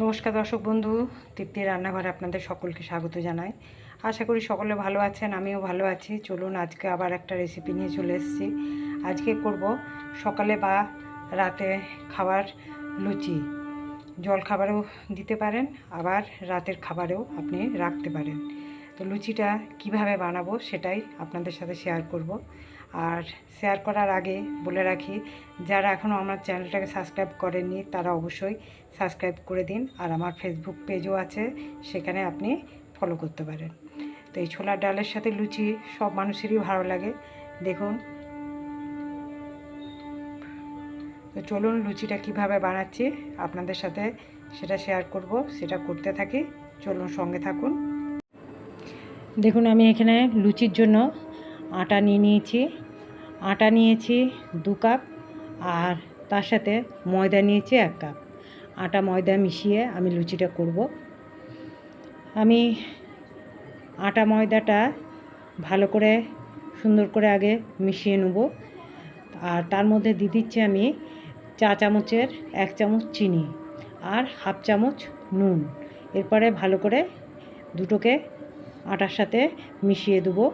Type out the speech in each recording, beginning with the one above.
নমস্কার দর্শক বন্ধু, তৃপ্তি রান্নাঘরে আপনাদের সকলকে স্বাগত জানাই। আশা করি সকলে ভালো আছেন, আমিও ভালো আছি। চলুন আজকে আবার একটা রেসিপি নিয়ে চলে এসেছি। আজকে করব সকালে বা রাতে খাবার লুচি। জল খাবারও দিতে পারেন, আবার রাতের খাবারেও আপনি রাখতে পারেন। তো লুচিটা কীভাবে বানাবো সেটাই আপনাদের সাথে শেয়ার করব। আর শেয়ার করার আগে বলে রাখি, যারা এখনও আমার চ্যানেলটাকে সাবস্ক্রাইব করেননি, তারা অবশ্যই সাবস্ক্রাইব করে দিন। আর আমার ফেসবুক পেজও আছে, সেখানে আপনি ফলো করতে পারেন। তো এই ছোলার ডালের সাথে লুচি সব মানুষেরই ভালো লাগে। দেখুন। তো চলুন লুচিটা কীভাবে বানাচ্ছি, আপনাদের সাথে সেটা শেয়ার করব, সেটা করতে থাকি। চলুন সঙ্গে থাকুন। দেখুন, আমি এখানে লুচির জন্য আটা নিয়ে নিয়েছি। আটা নিয়েছি দু কাপ আর তার সাথে ময়দা নিয়েছি এক কাপ। আটা, ময়দা মিশিয়ে আমি লুচিটা করব। আমি আটা, ময়দাটা ভালো করে, সুন্দর করে আগে মিশিয়ে নেব। আর তার মধ্যে দিয়ে দিচ্ছি আমি চা চামচের এক চামচ চিনি আর হাফ চামচ নুন। এরপরে ভালো করে দুটোকে আটার সাথে মিশিয়ে দেবো।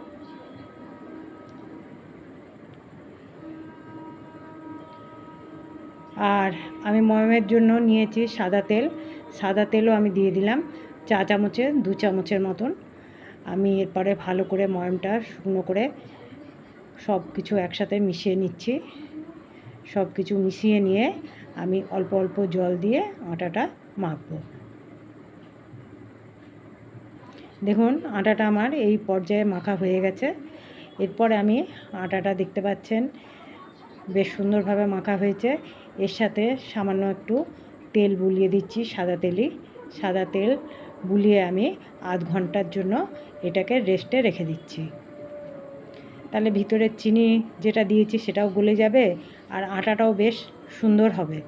আর আমি ময়মের জন্য নিয়েছি সাদা তেল। সাদা তেলও আমি দিয়ে দিলাম, চা চামচে দু চামচের মতন। আমি এরপরে ভালো করে ময়মটা শুকনো করে সব কিছু একসাথে মিশিয়ে নিচ্ছি। সব কিছু মিশিয়ে নিয়ে আমি অল্প অল্প জল দিয়ে আটাটা মাখবো। দেখুন, আটাটা আমার এই পর্যায়ে মাখা হয়ে গেছে। এরপরে আমি আটাটা দেখতে পাচ্ছেন বেশ সুন্দরভাবে মাখা হয়েছে। এর সাথে সামান্য একটু তেল বুলিয়ে দিচ্ছি, সাদা তেলই। সাদা তেল বুলিয়ে আমি আধ ঘণ্টার জন্য এটাকে রেস্টে রেখে দিচ্ছি। তাহলে ভিতরে চিনি যেটা দিয়েছি সেটাও গলে যাবে আর আটাটাও বেশ সুন্দর হবে।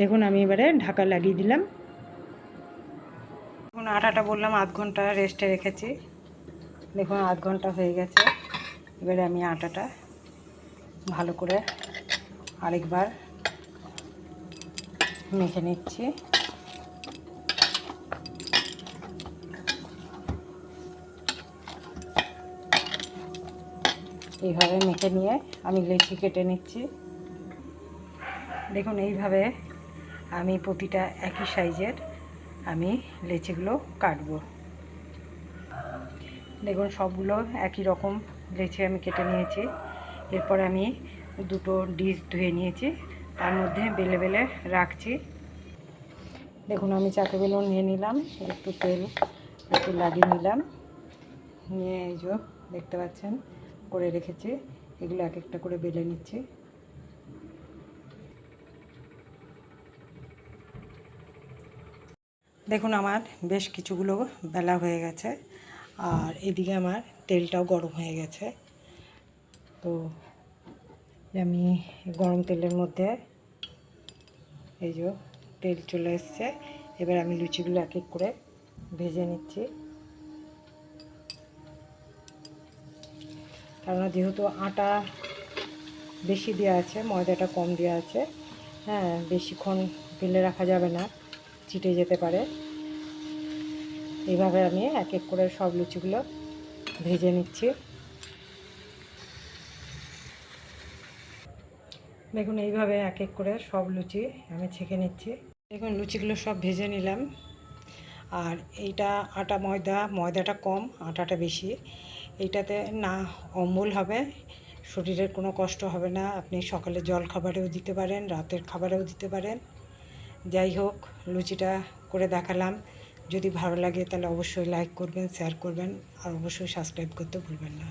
দেখুন, আমি এবারে ঢাকা লাগিয়ে দিলাম। দেখুন, আটাটা বললাম আধ ঘণ্টা রেস্টে রেখেছি। দেখুন, আধ ঘণ্টা হয়ে গেছে। এবারে আমি আটাটা ভালো করে আরেকবার মেখে নিচ্ছি। এইভাবে মেখে নিয়ে আমি লেচি কেটে নিচ্ছি। দেখুন, এইভাবে আমি প্রতিটা একই সাইজের আমি লেচিগুলো কাটবো। দেখুন, সবগুলো একই রকম লেচি আমি কেটে নিয়েছি। এরপর আমি দুটো ডিশ ধুয়ে নিয়েছি। তার মধ্যে বেলে বেলে রাখছি। দেখুন, আমি চাকে বেলুন নিয়ে নিলাম, একটু তেল একটু লাগিয়ে নিলাম। নিয়ে এই যে দেখতে পাচ্ছেন, করে রেখেছি। এগুলো এক একটা করে বেলে নিচ্ছি। দেখুন, আমার বেশ কিছুগুলো বেলা হয়ে গেছে। আর এদিকে আমার তেলটাও গরম হয়ে গেছে। তো আমি গরম তেলের মধ্যে এই যে তেল চলে এসছে। এবার আমি লুচিগুলো এক এক করে ভেজে নিচ্ছি। কারণ যেহেতু আটা বেশি দেওয়া আছে, ময়দাটা কম দেওয়া আছে হ্যাঁ বেশিক্ষণ ফেলে রাখা যাবে না, চিটে যেতে পারে। এইভাবে আমি এক এক করে সব লুচিগুলো ভেজে নিচ্ছি। দেখুন, এইভাবে এক এক করে সব লুচি আমি ছেঁকে নিচ্ছি। দেখুন, লুচিগুলো সব ভেজে নিলাম। আর এইটা আটা ময়দা, ময়দাটা কম, আটাটা বেশি। এইটাতে না, অম্বল হবে। শরীরের কোনো কষ্ট হবে না। আপনি সকালে জল খাবারেও দিতে পারেন, রাতের খাবারেও দিতে পারেন। যাই হোক, লুচিটা করে দেখালাম। যদি ভালো লাগে তাহলে অবশ্যই লাইক করবেন শেয়ার করবেন আর অবশ্যই সাবস্ক্রাইব করতে ভুলবেন না।